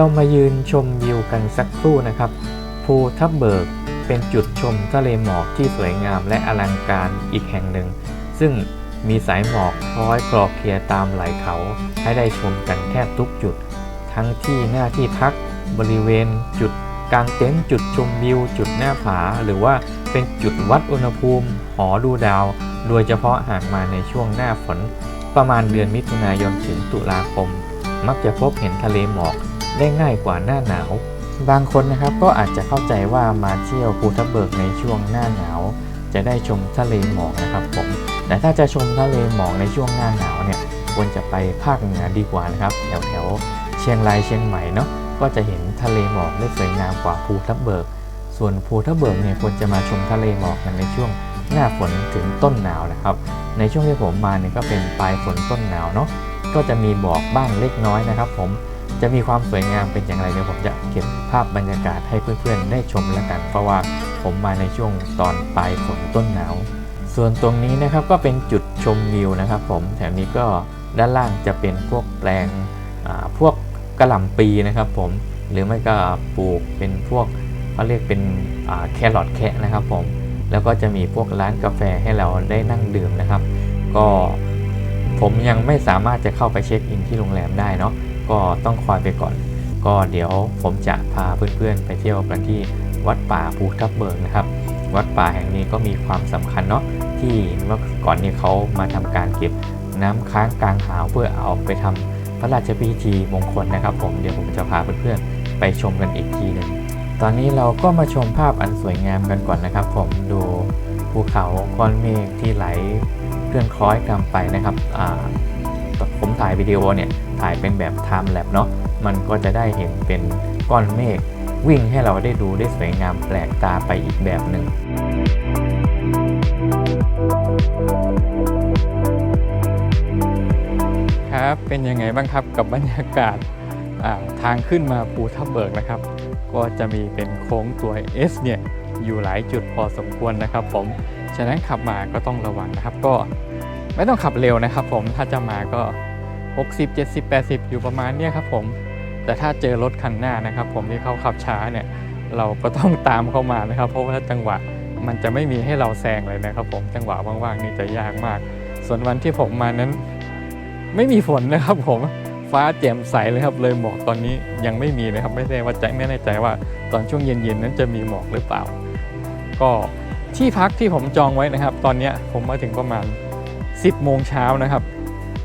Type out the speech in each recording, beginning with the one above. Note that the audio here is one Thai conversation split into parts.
เรามายืนชมวิวกันสักครู่นะครับ ภูทับเบิกเป็นจุดชมทะเลหมอกที่สวยงามและอลังการอีกแห่งหนึ่ง ซึ่งมีสายหมอกคล้อยกรอกเคลียตามไหล่เขา ให้ได้ชมกันแทบทุกจุด ทั้งที่หน้าที่พักบริเวณจุดกลางเต็นท์จุดชมวิว จุดหน้าผา หรือว่าเป็นจุดวัดอุณหภูมิ หอดูดาว โดยเฉพาะหากมาในช่วงหน้าฝน ประมาณเดือนมิถุนายนถึงตุลาคม มักจะพบเห็นทะเลหมอก ได้ง่ายกว่าหน้าหนาว บางคนนะครับก็อาจจะเข้าใจว่ามาเที่ยวภูทับเบิกในช่วงหน้าหนาว จะได้ชมทะเลหมอกนะครับผมแต่ถ้าจะชมทะเลหมอกในช่วงหน้าหนาวเนี่ยควรจะไปภาคเหนือดีกว่านะครับแถวแถวเชียงรายเชียงใหม่เนาะก็จะเห็นทะเลหมอกได้สวยงามกว่าภูทับเบิก ส่วนภูทับเบิกเนี่ยควรจะมาชมทะเลหมอกกันในช่วงหน้าฝนถึงต้นหนาวนะครับ ในช่วงที่ผมมาเนี่ยก็เป็นปลายฝนต้นหนาวเนาะก็จะมีหมอกบ้างเล็กน้อยนะครับ ผม จะมีความสวยงามเป็นอย่างไรเดี๋ยวผมจะเก็บภาพบรรยากาศให้เพื่อนๆ ได้ชมแล้วกัน เพราะว่าผมมาในช่วงตอนปลายฝนต้นหนาว ส่วนตรงนี้นะครับก็เป็นจุดชมวิวนะครับ ผมแถวนี้ก็ด้านล่างจะเป็นพวกแปลงพวกกระหล่ำปีนะครับผมหรือไม่ก็ปลูกเป็นพวกเขาเรียกเป็นแครอทแคะนะครับผมแล้วก็จะมีพวกร้านกาแฟให้เราได้นั่งดื่มนะครับ ก็ผมยังไม่สามารถจะเข้าไปเช็คอินที่โรงแรมได้เนาะ ก็ต้องคอยไปก่อน ก็เดี๋ยวผมจะพาเพื่อนๆ ไปเที่ยวกันที่วัดป่าภูทับเบิกนะครับ วัดป่าแห่งนี้ก็มีความสำคัญเนาะที่เมื่อก่อนนี้เขามาทำการเก็บน้ำค้างกลางหาวเพื่อเอาไปทำพระราชพิธีมงคลนะครับ ผมเดี๋ยวผมจะพาเพื่อนๆไปชมกันอีกทีหนึ่งตอนนี้เราก็มาชมภาพอันสวยงามกันก่อนนะครับ ผมดูภูเขาก้อนเมฆที่ไหลเคลื่อนคล้อยตามไปนะครับอ่าผมถ่ายวิดีโอเนี่ย ถ่ายเป็นแบบ time lapse เนาะมันก็จะได้เห็นเป็นก้อนเมฆวิ่งให้เราได้ดูได้สวยงามแปลกตาไปอีกแบบหนึ่งครับเป็นยังไงบ้างครับกับบรรยากาศาทางขึ้นมาภูทับเบิกนะครับ ก็จะมีเป็นโค้งตัว S เนี่ยอยู่หลายจุดพอสมควรนะครับ ผมฉะนั้นขับมาก็ต้องระวังนะครับ ก็ไม่ต้องขับเร็วนะครับ ผมถ้าจะมาก็ 60 70 80 อยู่ประมาณเนี้ยครับผม แต่ถ้าเจอรถคันหน้านะครับ ผมที่เขาขับช้าเนี่ยเราก็ต้องตามเข้ามานะครับ เพราะว่าจังหวะมันจะไม่มีให้เราแซงเลยนะครับ ผมจังหวะว่างๆนี่จะยากมาก ส่วนวันที่ผมมานั้น ไม่มีฝนนะครับ ผมฟ้าแจ่มใสเลยครับ เลยหมอกตอนนี้ยังไม่มีนะครับ ไม่แน่ว่าใจไม่แน่ใจว่าตอนช่วงเย็นๆนั้นจะมีหมอกหรือเปล่า ก็ที่พักที่ผมจองไว้นะครับ ตอนนี้ผมมาถึงประมาณ 10โมงเช้านะครับ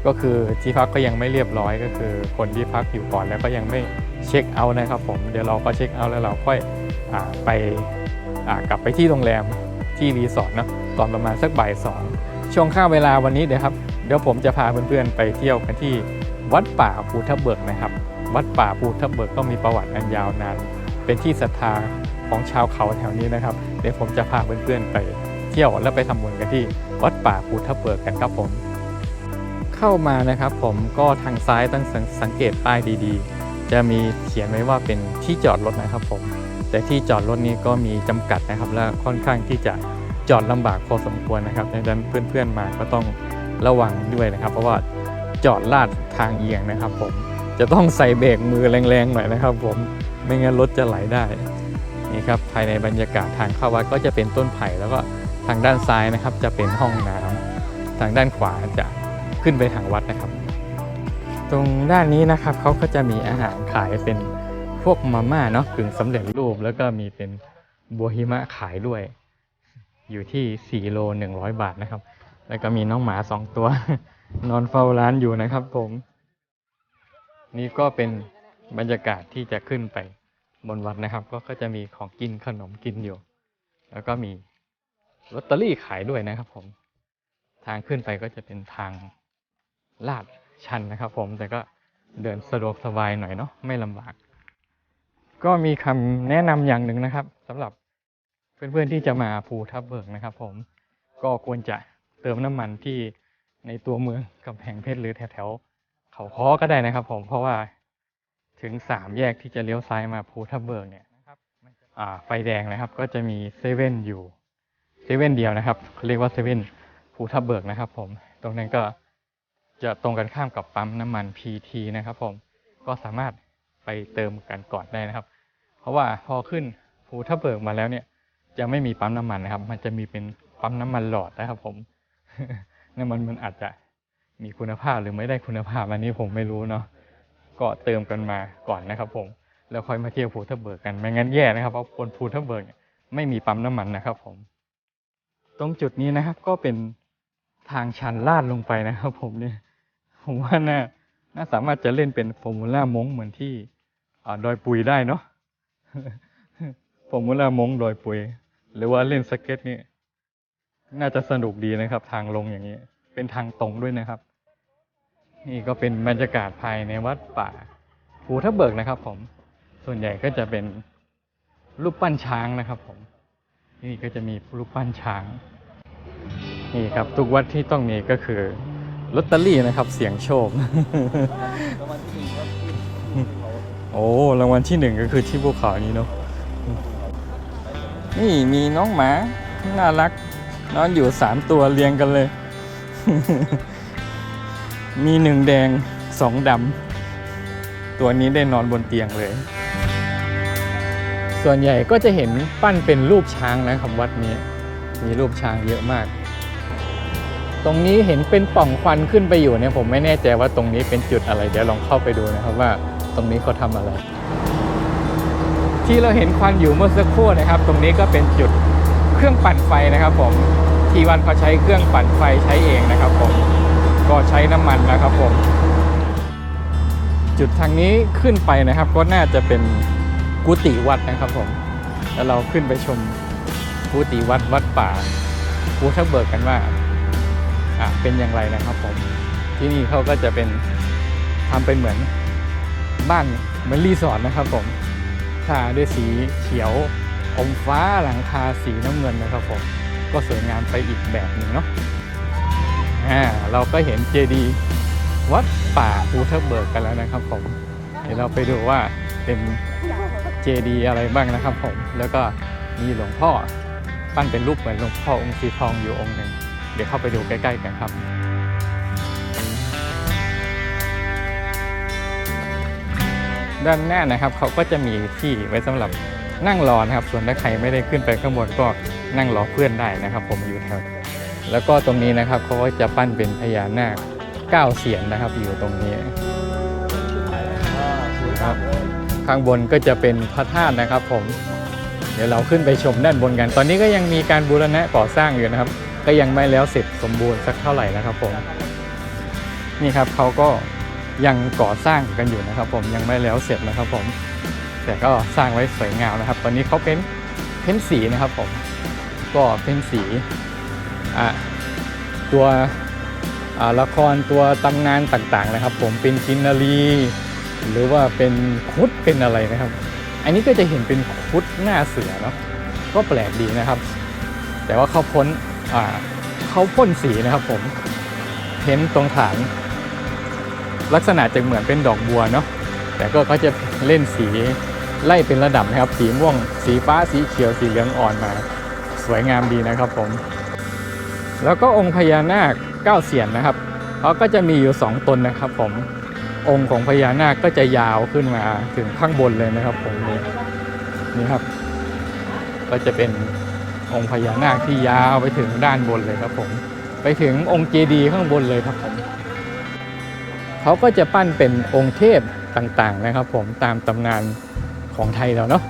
ก็คือที่พักก็ยังไม่เรียบร้อยก็คือ คนที่พักอยู่ก่อนแล้วก็ยังไม่เช็คเอาท์นะครับผมเดี๋ยวเราก็เช็คเอาท์แล้วเราค่อยอไปกลับไปที่โรงแรมที่รีสอร์ทเนอะตอนประมาณสักบ่ายสองช่วงค่าเวลาวันนี้เดี๋ยวครับเดี๋ยวผมจะพาเพื่อนๆไปเที่ยวกันที่วัดป่าภูทับเบิกนะครับ วัดป่าภูทับเบิกก็มีประวัติอันยาวนานเป็นที่ศรัทธาของชาวเขาแถวนี้นะครับ เดี๋ยวผมจะพาเพื่อนๆไปเที่ยวและไปทำบุญกันที่วัดป่าภูทับเบิกกันครับผม เข้ามานะครับ ผมก็ทางซ้ายต้องสังเกตป้ายดีๆ จะมีเขียนไว้ว่าเป็นที่จอดรถนะครับผม แต่ที่จอดรถนี้ก็มีจำกัดนะครับ และค่อนข้างที่จะจอดลำบากพอสมควรนะครับดังนั้นเพื่อนๆมาก็ต้องระวังด้วยนะครับ เพราะว่าจอดลาดทางเอียงนะครับ ผมจะต้องใส่เบรกมือแรงๆหน่อยนะครับ ผมไม่งั้นรถจะไหลได้นี่ครับภายในบรรยากาศทางเข้าวัดก็จะเป็นต้นไผ่แล้วก็ทางด้านซ้ายนะครับ จะเป็นห้องน้ำทางด้านขวาจะ ขึ้นไปทางวัดนะครับ ตรงด้านนี้นะครับเขาก็จะมีอาหารขายเป็นพวกมาม่าเนาะกึ่งสำเร็จรูป แล้วก็มีเป็นบัวหิมะขายด้วย อยู่ที่4โล100 บาทนะครับ แล้วก็มีน้องหมา2ตัว นอนเฝ้าร้านอยู่นะครับผม นี่ก็เป็นบรรยากาศที่จะขึ้นไปบนวัดนะครับ ก็ก็จะมีของกินขนมกินอยู่ แล้วก็มีลอตเตอรี่ขายด้วยนะครับผม ทางขึ้นไปก็จะเป็นทาง ลาดชันนะครับ ผมแต่ก็เดินสะดวกสบายหน่อยเนาะไม่ลำบาก ก็มีคำแนะนำอย่างหนึ่งนะครับสำหรับเพื่อนๆที่จะมาภูทับเบิกนะครับ ผมก็ควรจะเติมน้ำมันที่ในตัวเมืองกำแพงเพชรหรือแถวๆเขาค้อก็ได้นะครับ ผมเพราะว่าถึงสามแยกที่จะเลี้ยวซ้ายมาภูทับเบิกเนี่ยนะครับอ่าไฟแดงนะครับ ก็จะมีเซเว่นอยู่เซเว่นเดียวนะครับเขาเรียกว่าเซเว่นภูทับเบิกนะครับ ผมตรงนั้นก็ จะตรงกันข้ามกับปั๊มน้ำมัน PT นะครับผมก็สามารถไปเติมกันก่อนได้นะครับ เพราะว่าพอขึ้นภูทับเบิกมาแล้วเนี่ยจะไม่มีปั๊มน้ำมันนะครับ มันจะมีเป็นปั๊มน้ำมันหลอดนะครับ ผมน้ำมันมันอาจจะมีคุณภาพหรือไม่ได้คุณภาพอันนี้ผมไม่รู้เนาะก็เติมกันมาก่อนนะครับ ผม แล้วค่อยมาเที่ยวภูทับเบิกกันไม่งั้นแย่นะครับเพราะบนภูทับเบิกเนี่ยไม่มีปั๊มน้ำมันนะครับ ผม ตรงจุดนี้นะครับ ก็เป็นทางชันลาดลงไปนะครับ ผมเนี่ย ผมว่าน่าน่าสามารถจะเล่นเป็นฟอร์มูล่ามงเหมือนที่ดอยปุยได้เนาะฟอร์มูล่ามงดอยปุย หรือว่าเล่นสเก็ตนี่น่าจะสนุกดีนะครับ ทางลงอย่างนี้ เป็นทางตรงด้วยนะครับ นี่ก็เป็นบรรยากาศภายในวัดป่าภูทับเบิกนะครับ ผม ส่วนใหญ่ก็จะเป็นรูปปั้นช้างนะครับ ผม นี่ก็จะมีรูปปั้นช้าง นี่ครับ ทุกวัดที่ต้องมีก็คือ ลอตเตอรี่นะครับ เสียงโชคโอ้รางวัลที่หนึ่งก็คือที่ภูเขานี้เนาะนี่มีน้องหมาน่ารัก นอนอยู่สามตัวเรียงกันเลย มีหนึ่งแดงสองดำตัวนี้ได้นอนบนเตียงเลย ส่วนใหญ่ก็จะเห็นปั้นเป็นรูปช้างนะครับวัดนี้ มีรูปช้างเยอะมาก ตรงนี้เห็นเป็นป่องควันขึ้นไปอยู่เนี่ยผมไม่แน่ใจว่าตรงนี้เป็นจุดอะไร เดี๋ยวลองเข้าไปดูนะครับว่าตรงนี้เขาทำอะไร ที่เราเห็นควันอยู่เมื่อสักครู่นะครับ ตรงนี้ก็เป็นจุดเครื่องปั่นไฟนะครับผมทีวันเขาใช้เครื่องปั่นไฟใช้เองนะครับผมก็ใช้น้ำมันนะครับผมจุดทางนี้ขึ้นไปนะครับ ก็น่าจะเป็นกุฏิวัดนะครับผมแล้วเราขึ้นไปชมกุฏิวัดวัดป่าภูทับเบิกกันว่า เป็นอย่างไรนะครับผมที่นี่เขาก็จะเป็นทำเป็นเหมือนบ้านเหมือนรีสอร์ทนะครับผมทาด้วยสีเขียวอมฟ้าหลังคาสีน้ำเงินนะครับผมก็สวยงามไปอีกแบบหนึ่งเนาะอ่าเราก็เห็นเจดีย์วัดป่าภูทับเบิกกันแล้วนะครับผม เดี๋ยวเราไปดูว่าเป็นเจดีย์อะไรบ้างนะครับผม แล้วก็มีหลวงพ่อปั้นเป็นรูปเหมือนหลวงพ่อองค์สีทองอยู่องค์หนึ่ง เดี๋ยวเข้าไปดูใกล้ๆกันครับด้านหน้านะครับเขาก็จะมีที่ไว้สำหรับนั่งรอนะครับ ส่วนถ้าใครไม่ได้ขึ้นไปข้างบนก็นั่งรอเพื่อนได้นะครับ ผมอยู่แถว แล้วก็ตรงนี้นะครับเขาก็จะปั้นเป็นพญานาคเก้าเสียนนะครับ อยู่ตรงนี้ครับข้างบนก็จะเป็นพระธาตุนะครับ ผม เดี๋ยวเราขึ้นไปชมด้านบนกัน ตอนนี้ก็ยังมีการบูรณะก่อสร้างอยู่นะครับ ก็ยังไม่แล้วเสร็จสมบูรณ์สักเท่าไหร่นะครับผมนี่ครับเขาก็ยังก่อสร้างกันอยู่นะครับ ผมยังไม่แล้วเสร็จนะครับผม แต่ก็สร้างไว้สวยงามนะครับ ตอนนี้เขาเป็นเพ้นสีนะครับผมก็เพ้นสีอะตัวละครตัวตำนานต่างๆนะครับ ผมเป็นกินนารีหรือว่าเป็นคุดเป็นอะไรนะครับ อันนี้ก็จะเห็นเป็นคุดหน้าเสือเนาะก็แปลกดีนะครับ แต่ว่าเขาพ้น เขาพ่นสีนะครับผมเพ้นตรงฐานลักษณะจะเหมือนเป็นดอกบัวเนาะแต่ก็เขาจะเล่นสีไล่เป็นระดับนะครับ สีม่วง สีฟ้าสีเขียวสีเหลืองอ่อนมา สวยงามดีนะครับผม แล้วก็องค์พญานาคเก้าเสียนนะครับเขาก็จะมีอยู่สองตนนะครับผมองค์ของพญานาคก็จะยาวขึ้นมาถึงข้างบนเลยนะครับผมนี่ครับ ก็จะเป็น องค์พญานาคที่ยาวไปถึงด้านบนเลยครับผมไปถึงองค์เจดีย์ข้างบนเลยครับผมเขาก็จะปั้นเป็นองค์เทพต่างๆนะครับ ผมตามตำนานของไทยแล้วเนาะ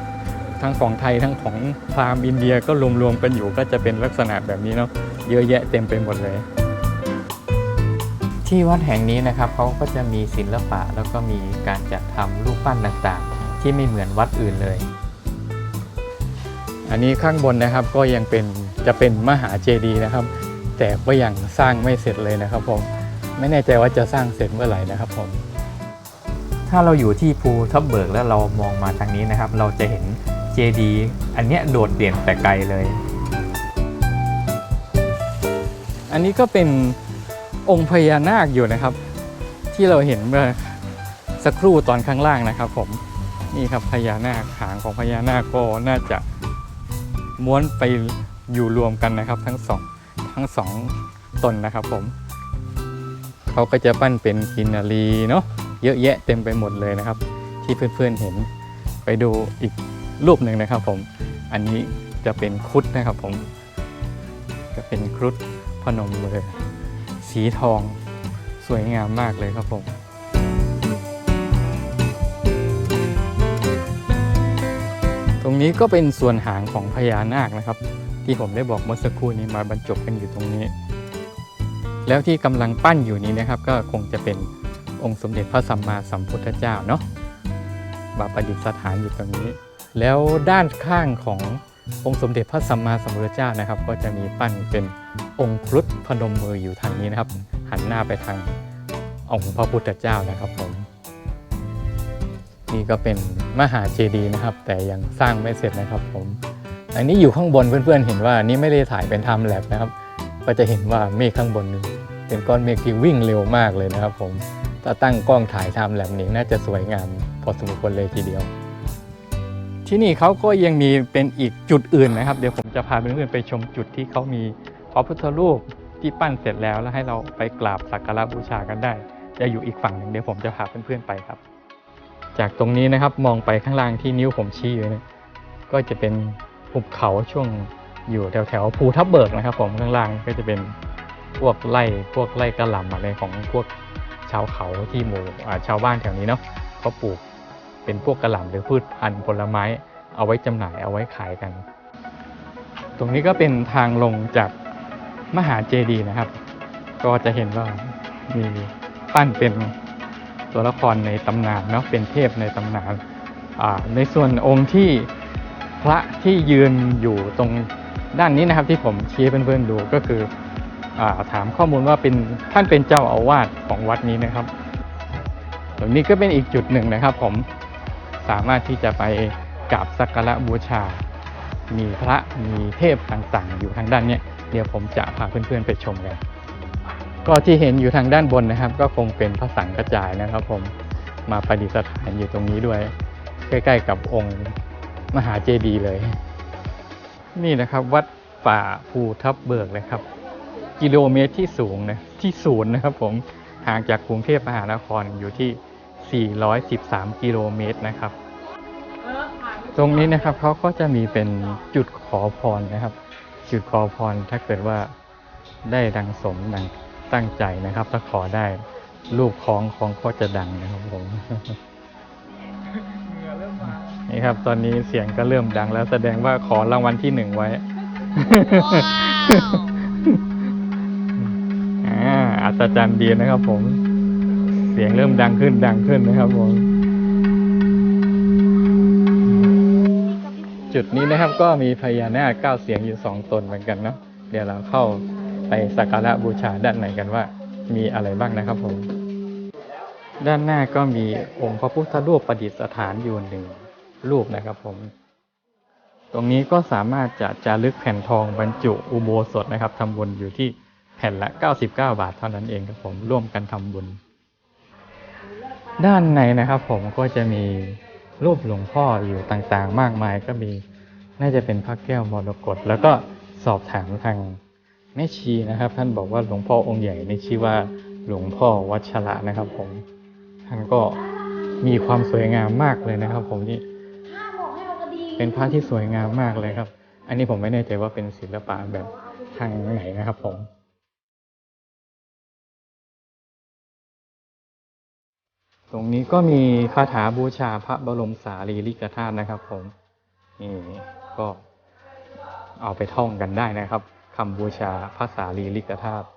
ทั้งของไทยทั้งของพราหมณ์อินเดียก็รวมๆกันอยู่ก็จะเป็นลักษณะแบบนี้เนาะเยอะแยะเต็มไปหมดเลย ที่วัดแห่งนี้นะครับเขาก็จะมีศิลปะแล้วก็มีการจัดทำรูปปั้นต่างๆ ที่ไม่เหมือนวัดอื่นเลย อันนี้ข้างบนนะครับก็ยังเป็นจะเป็นมหาเจดีย์นะครับ แต่ก็ยังสร้างไม่เสร็จเลยนะครับผมไม่แน่ใจว่าจะสร้างเสร็จเมื่อไหร่นะครับผมถ้าเราอยู่ที่ภูทับเบิกแล้วเรามองมาทางนี้นะครับ เราจะเห็นเจดีย์อันเนี้ยโดดเด่นแต่ไกลเลย อันนี้ก็เป็นองค์พญานาคอยู่นะครับ ที่เราเห็นเมื่อสักครู่ตอนข้างล่างนะครับ ผมนี่ครับพญานาคหางของพญานาคก็น่าจะ ม้วนไปอยู่รวมกันนะครับ ทั้งสองทั้งสองตนนะครับผมเขาก็จะปั้นเป็นกินนารีเนาะเยอะแยะเต็มไปหมดเลยนะครับ ที่เพื่อนๆเห็นไปดูอีกรูปหนึ่งนะครับผม อันนี้จะเป็นครุฑนะครับผม จะเป็นครุฑพนมมือสีทองสวยงามมากเลยครับผม ตรงนี้ก็เป็นส่วนหางของพญานาคนะครับ ที่ผมได้บอกเมื่อสักครู่นี้มาบรรจบกันอยู่ตรงนี้ แล้วที่กำลังปั้นอยู่นี้นะครับ ก็คงจะเป็นองค์สมเด็จพระสัมมาสัมพุทธเจ้าเนาะมาประดิษฐานอยู่ตรงนี้ แล้วด้านข้างขององค์สมเด็จพระสัมมาสัมพุทธเจ้านะครับ ก็จะมีปั้นเป็นองค์ครุฑพนมมืออยู่ทางนี้นะครับ หันหน้าไปทางองค์พระพุทธเจ้านะครับผม นี่ก็เป็นมหาเจดีย์นะครับ แต่ยังสร้างไม่เสร็จนะครับผม อันนี้อยู่ข้างบนเพื่อนๆ เห็นว่านี่ไม่ได้ถ่ายเป็นไทม์แลปนะครับ ก็จะเห็นว่าเมฆข้างบนนึงเป็นก้อนเมฆที่วิ่งเร็วมากเลยนะครับ ผมถ้าตั้งกล้องถ่ายไทม์แลปนี้น่าจะสวยงามพอสมควรเลยทีเดียว ที่นี่เขาก็ยังมีเป็นอีกจุดอื่นนะครับ เดี๋ยวผมจะพาเพื่อนๆไปชมจุดที่เขามีพระพุทธรูปที่ปั้นเสร็จแล้วแล้วให้เราไปกราบสักการะบูชากันได้ จะอยู่อีกฝั่งหนึ่งเดี๋ยวผมจะพาเพื่อนๆไปครับ จากตรงนี้นะครับมองไปข้างล่างที่นิ้วผมชี้อยู่เนี่ยก็จะเป็นหุบเขาช่วงอยู่แถวแถวๆภูทับเบิกนะครับ ผมข้างล่างก็จะเป็นพวกไร่พวกไร่กระหล่ำอะไรของพวกชาวเขาที่หมู่ชาวบ้านแถวนี้เนาะเขาปลูกเป็นพวกกระหล่ำหรือพืชพันธุ์ผลไม้ เอาไว้จำหน่ายเอาไว้ขายกัน ตรงนี้ก็เป็นทางลงจากมหาเจดีย์นะครับ ก็จะเห็นว่ามีปั้นเป็น ตัวละครในตำนานเนาะเป็นเทพในตำนานในส่วนองค์ที่พระที่ยืนอยู่ตรงด้านนี้นะครับที่ผมชี้ให้เพื่อนๆดูก็คืออาถามข้อมูลว่าเป็นท่านเป็นเจ้าอาวาสของวัดนี้นะครับตรงนี้ก็เป็นอีกจุดหนึ่งนะครับ ผมสามารถที่จะไปกราบสักการะบูชา มีพระมีเทพต่างๆ อยู่ทางด้านนี้เดี๋ยวผมจะพาเพื่อนๆไปชมกัน ก็ที่เห็นอยู่ทางด้านบนนะครับ ก็คงเป็นพระสังกระจายนะครับผมมาประดิษฐานอยู่ตรงนี้ด้วย ใกล้ ๆ กับองค์มหาเจดีย์เลย นี่นะครับ วัดป่าภูทับเบิกเลยครับ กิโลเมตรที่สูงนะที่ศูนย์นะครับผมห่างจากกรุงเทพมหานครอยู่ที่ 413 กิโลเมตรนะครับ ตรงนี้นะครับเขาก็จะมีเป็นจุดขอพรนะครับ จุดขอพรถ้าเกิดว่าได้ดังสมดัง ตั้งใจนะครับ ถ้าขอได้รูปคล้องคล้องก็จะดังนะครับผมนี่ครับ ตอนนี้เสียงก็เริ่มดังแล้วแสดงว่าขอรางวัลที่หนึ่งไว้อาอัศจรรย์ดีนะครับผม เสียงเริ่มดังขึ้นดังขึ้นนะครับผม จุดนี้นะครับก็มีพญานาคเก้าเสียงอยู่สองตนเหมือนกันเนาะเดี๋ยวเราเข้า ไปสักการะบูชาด้านในกันว่า มีอะไรบ้างนะครับผม ด้านหน้าก็มีองค์พระพุทธรูปประดิษฐานอยู่หนึ่งรูปนะครับผม ตรงนี้ก็สามารถจะจารึกแผ่นทองบรรจุอุโบสถนะครับทำบุญอยู่ที่แผ่นละ 99 บาทเท่านั้นเองครับผมร่วมกันทำบุญ ด้านในนะครับผมก็จะมีรูปหลวงพ่ออยู่ต่างๆ มากมายก็มี น่าจะเป็นพระแก้วมรกตแล้วก็สอบถามทาง แม่ชีนะครับ ท่านบอกว่าหลวงพ่อองค์ใหญ่ในชื่อว่าหลวงพ่อวัชระนะครับ ผม ท่านก็มีความสวยงามมากเลยนะครับ ผมนี่เป็นพระที่สวยงามมากเลยครับ อันนี้ผมไม่แน่ใจว่าเป็นศิลปะแบบทางไหนนะครับ ผมตรงนี้ก็มีคาถาบูชาพระบรมสารีริกธาตุนะครับ ผมนี่ก็เอาไปท่องกันได้นะครับ คำบูชาพระสารีริกธาตุ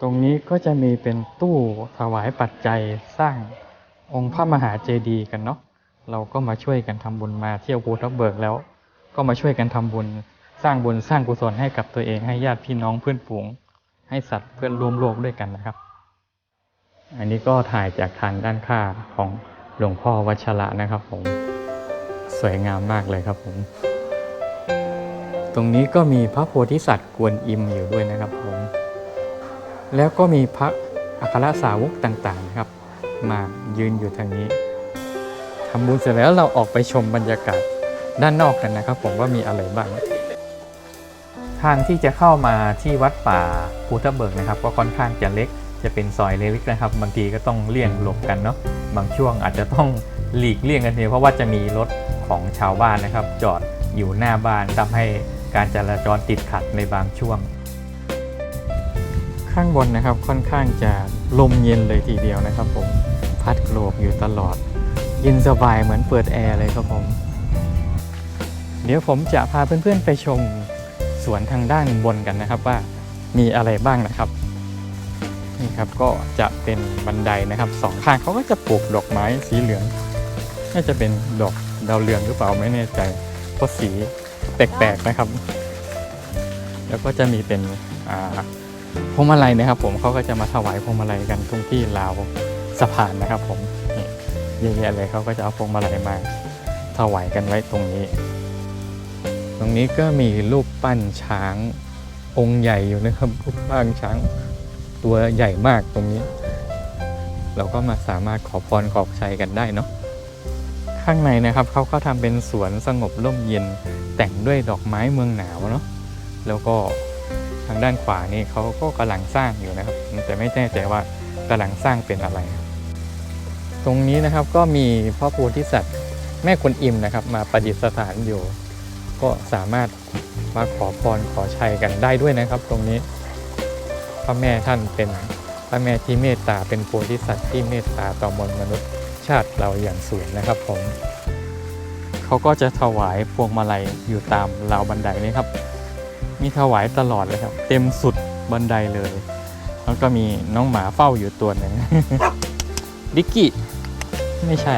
ตรงนี้ก็จะมีเป็นตู้ถวายปัจจัยสร้างองค์พระมหาเจดีย์กันเนาะเราก็มาช่วยกันทำบุญมาเที่ยวภูทับเบิกแล้ว ก็มาช่วยกันทำบุญ สร้างบุญสร้างกุศลให้กับตัวเองให้ญาติพี่น้องเพื่อนฝูง ให้สัตว์เพื่อนร่วมโลกด้วยกันนะครับ อันนี้ก็ถ่ายจากทางด้านข้างของหลวงพ่อวัชระนะครับผม สวยงามมากเลยครับผม ตรงนี้ก็มีพระโพธิสัตว์กวนอิมอยู่ด้วยนะครับผมแล้วก็มีพระอัครสาวกต่างๆนะครับ มายืนอยู่ทางนี้ทำบุญเสร็จแล้วเราออกไปชมบรรยากาศด้านนอกกันนะครับ ผมว่ามีอะไรบ้าง ทางที่จะเข้ามาที่วัดป่าภูทับเบิกนะครับ ก็ค่อนข้างจะเล็ก จะเป็นซอยเล็กๆนะครับ บางทีก็ต้องเลี่ยงหลบกันเนาะบางช่วงอาจจะต้องหลีกเลี่ยงกันทีเพราะว่าจะมีรถของชาวบ้านนะครับ จอดอยู่หน้าบ้านทำให้ การจราจรติดขัดในบางช่วง ข้างบนนะครับค่อนข้างจะลมเย็นเลยทีเดียวนะครับผมพัดโกรกอยู่ตลอด เย็นสบายเหมือนเปิดแอร์เลยครับผม เดี๋ยวผมจะพาเพื่อนๆไปชมสวนทางด้านบนกันนะครับว่ามีอะไรบ้างนะครับนี่ครับก็จะเป็นบันไดนะครับสองข้างเขาก็จะปลูกดอกไม้สีเหลือง น่าจะเป็นดอกดาวเรืองหรือเปล่าไม่แน่ใจเพราะสี แปลกๆนะครับ แล้วก็จะมีเป็นพวงมาลัยนะครับ ผมเขาก็จะมาถวายพวงมาลัยกันตรงที่ราวสะพานนะครับ ผมนี่เยอะแยะเลยเขาก็จะเอาพวงมาลัยมาถวายกันไว้ตรงนี้ ตรงนี้ก็มีรูปปั้นช้างองค์ใหญ่อยู่นะครับรูปปั้นช้างตัวใหญ่มากตรงนี้ เราก็มาสามารถขอพรขอชัยกันได้เนาะ ข้างในนะครับเขาก็ทำเป็นสวนสงบร่มเย็นแต่งด้วยดอกไม้เมืองหนาวเนาะแล้วก็ทางด้านขวานี่เขาก็กำลังสร้างอยู่นะครับ แต่ไม่แน่ใจว่ากำลังสร้างเป็นอะไร ตรงนี้นะครับก็มีพ่อโพธิสัตว์แม่กวนอิมนะครับ มาประดิษฐานอยู่ ก็สามารถมาขอพรขอชัยกันได้ด้วยนะครับ ตรงนี้พระแม่ท่านเป็นพระแม่ที่เมตตาเป็นโพธิสัตว์ที่เมตตาต่อมวลมนุษย์ ชาติเราอย่างสูงนะครับผมเขาก็จะถวายพวงมาลัยอยู่ตามราวบันไดนี่ครับ มีถวายตลอดเลยครับ เต็มสุดบันไดเลย แล้วก็มีน้องหมาเฝ้าอยู่ตัวหนึ่งดิกกี้ไม่ใช่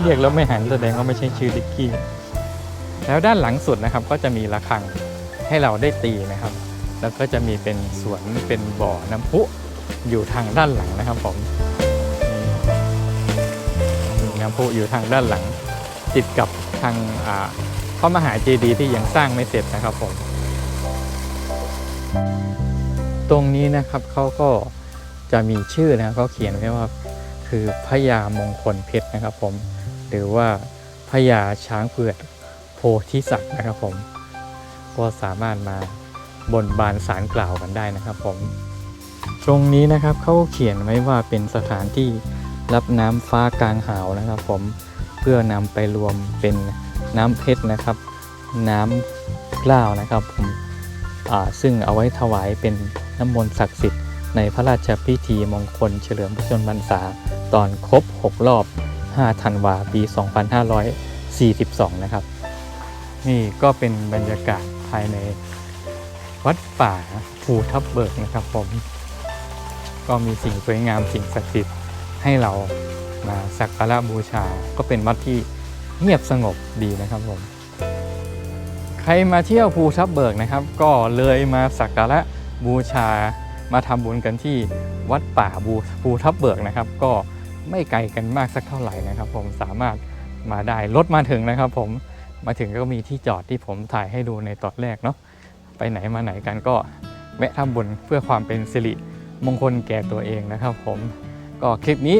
เรียกแล้วไม่หันแสดงว่าไม่ใช่ชื่อดิกกี้แล้วด้านหลังสุดนะครับก็จะมีระฆังให้เราได้ตีนะครับ แล้วก็จะมีเป็นสวนเป็นบ่อน้ำพุอยู่ทางด้านหลังนะครับผม น้ำพุอยู่ทางด้านหลัง ติดกับทางพระมหาเจดีย์ที่ยังสร้างไม่เสร็จนะครับผม ตรงนี้นะครับเขาก็จะมีชื่อนะครับเขาเขียนไว้ว่าคือพญามงคลเพชรนะครับผม หรือว่าพญาช้างเผือกโพธิสัตว์นะครับผม ก็สามารถมาบนบานสารกล่าวกันได้นะครับผม ตรงนี้นะครับเขาเขียนไว้ว่าเป็นสถานที่ รับน้ำฟ้ากลางหาวนะครับ ผมเพื่อนำไปรวมเป็นน้ำเพชรนะครับ น้ำกล้าวนะครับผมซึ่งเอาไว้ถวายเป็นน้ำมนต์ศักดิ์สิทธิ์ในพระราชพิธีมงคลเฉลิมพระชนมพรรษาตอนครบ 6 รอบ 5 ธันวาปี 2542 นะครับ นี่ก็เป็นบรรยากาศภายในวัดป่าภูทับเบิกนะครับผม ก็มีสิ่งสวยงามสิ่งศักดิ์สิทธิ์ ให้เรามาสักการะบูชา ก็เป็นวัดที่เงียบสงบดีนะครับผม ใครมาเที่ยวภูทับเบิกนะครับ ก็เลยมาสักการะบูชา มาทำบุญกันที่วัดป่าบูภูทับเบิกนะครับ ก็ไม่ไกลกันมากสักเท่าไหร่นะครับ ผมสามารถมาได้รถมาถึงนะครับ ผมมาถึงก็มีที่จอดที่ผมถ่ายให้ดูในตอนแรกเนาะไปไหนมาไหนกันก็แวะทำบุญเพื่อความเป็นสิริมงคลแก่ตัวเองนะครับ ผม ก็คลิปนี้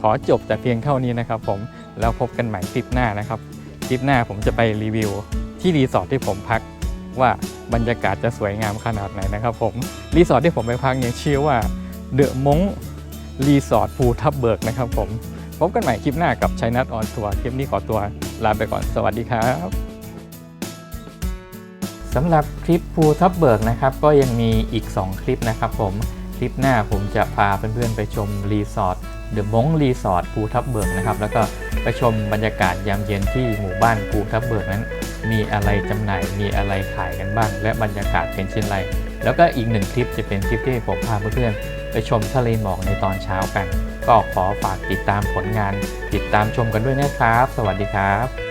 ขอจบแต่เพียงเท่านี้นะครับ ผมแล้วพบกันใหม่คลิปหน้านะครับ คลิปหน้าผมจะไปรีวิวที่รีสอร์ทที่ผมพักว่าบรรยากาศจะสวยงามขนาดไหนนะครับผมรีสอร์ทที่ผมไปพักเนี่ยชื่อว่าเดอะมงรีสอร์ทภูทับเบิกนะครับผมพบกันใหม่คลิปหน้ากับชัยนัทออนทัวร์คลิปนี้ขอตัวลาไปก่อนสวัสดีครับสำหรับคลิปภูทับเบิกนะครับ ก็ยังมีอีก 2 คลิปนะครับผม ลิปหน้าผมจะพาเพื่อนๆ ไปชมรีสอร์ทเดอะมงรีสอร์ทภูทับเบิกนะครับ แล้วก็ไปชมบรรยากาศยามเย็นที่หมู่บ้านภูทับเบิกนั้น มีอะไรจำหน่ายมีอะไรขายกันบ้าง และบรรยากาศเป็นเช่นไร แล้วก็อีกหนึ่งคลิปจะเป็นคลิปที่ผมพาเพื่อนๆไปชมทะเลหมอกในตอนเช้ากัน ก็ขอฝากติดตามผลงาน ติดตามชมกันด้วยนะครับ สวัสดีครับ